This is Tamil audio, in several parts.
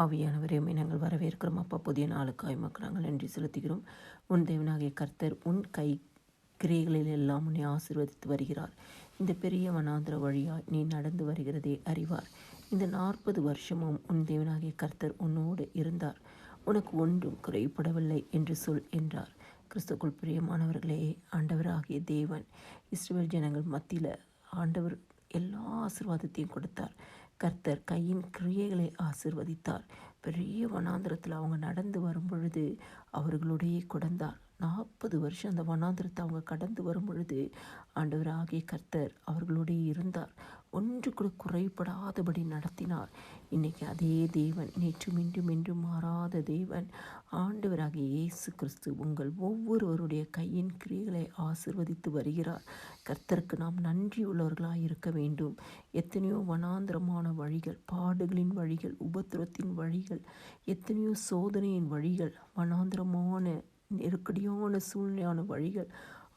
ஆவியானவரையும் நாங்கள் வரவேற்கிறோம். அப்பா புதிய நாளுக்காய் மக்கள் நாங்கள் நன்றி செலுத்துகிறோம். உன் தேவனாகிய கர்த்தர் உன் கை கிரைகளில் எல்லாம் உன்னை ஆசீர்வதித்து வருகிறார். இந்த பெரிய வனாந்திர வழியாய் நீ நடந்து வருகிறதே அறிவார். இந்த நாற்பது வருஷமும் உன் தேவனாகிய கர்த்தர் உன்னோடு இருந்தார். உனக்கு ஒன்றும் குறைபடவில்லை என்று சொல் என்றார். கிறிஸ்துக்குள் பிரியமானவர்களே ஆண்டவராகிய தேவன் இஸ்ரேல் ஜனங்கள் மத்தியில் ஆண்டவர் எல்லா ஆசிர்வாதத்தையும் கொடுத்தார். கர்த்தர் கையின் கிரியைகளை ஆசிர்வதித்தார். பெரிய வனாந்திரத்தில் அவங்க நடந்து வரும் பொழுது அவர்களுடைய குடந்தார் நாற்பது வருஷம் அந்த வனாந்திரத்தை அவங்க கடந்து வரும் பொழுது ஆண்டவராகிய கர்த்தர் அவர்களுடைய இருந்தார். ஒன்று கூட குறைபடாதபடி நடத்தினார். இன்னைக்கு அதே தேவன் நேற்று மீண்டும் என்றும் மாறாத தேவன் ஆண்டவராகிய இயேசு கிறிஸ்து உங்கள் ஒவ்வொருவருடைய கையின் கிரிகளை ஆசிர்வதித்து வருகிறார். கர்த்தருக்கு நாம் நன்றி உள்ளவர்களாக இருக்க வேண்டும். எத்தனையோ வனாந்திரமான வழிகள் பாடுகளின் வழிகள் உபத்திரத்தின் வழிகள் எத்தனையோ சோதனையின் வழிகள் வனாந்திரமான நெருக்கடியான சூழ்நிலையான வழிகள்.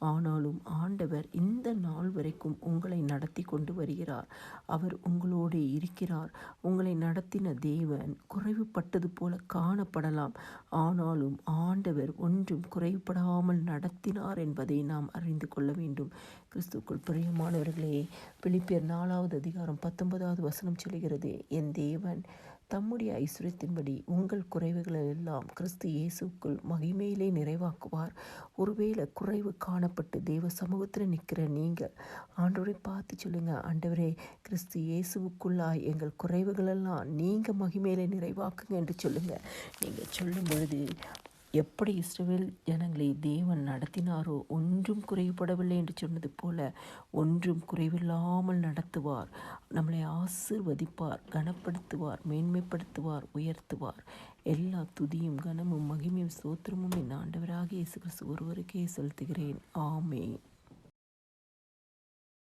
ஆனாலும் ஆண்டவர் இந்த நாள் வரைக்கும் உங்களை நடத்தி கொண்டு வருகிறார். அவர் உங்களோடு இருக்கிறார். உங்களை நடத்தின தேவன் குறைவுபட்டது போல காணப்படலாம். ஆனாலும் ஆண்டவர் ஒன்றும் குறைவுபடாமல் நடத்தினார் என்பதை நாம் அறிந்து கொள்ள வேண்டும். கிறிஸ்துக்குள் பிரியமானவர்களே பிலிப்பியர் நாலாவது அதிகாரம் பத்தொன்பதாவது வசனம் சொல்கிறது என் தேவன் தம்முடைய ஐஸ்வர்யத்தின்படி உங்கள் குறைவுகளை எல்லாம் கிறிஸ்து இயேசுக்குள் மகிமையிலே நிறைவாக்குவார். ஒருவேளை குறைவு காணப்பட்டு தேவ சமூகத்தில் நிற்கிற நீங்கள் ஆண்டவரை பார்த்து சொல்லுங்கள் ஆண்டவரே கிறிஸ்து இயேசுவுக்குள்ளாய் எங்கள் குறைவுகளெல்லாம் நீங்கள் மகிமையிலே நிறைவாக்குங்க என்று சொல்லுங்கள் நீங்கள் சொல்லும் பொழுது எப்படி இஸ்ரவேல் ஜனங்களை தேவன் நடத்தினாரோ ஒன்றும் குறைபடவில்லை என்று சொன்னது போல ஒன்றும் குறைவில்லாமல் நடத்துவார். நம்மளை ஆசிர்வதிப்பார் கனப்படுத்துவார் மேன்மைப்படுத்துவார் உயர்த்துவார். எல்லா துதியும் கனமும் மகிமையும் சோத்திரமும் என் ஆண்டவராக இயேசு கிறிஸ்து ஒருவருக்கே செலுத்துகிறேன். ஆமே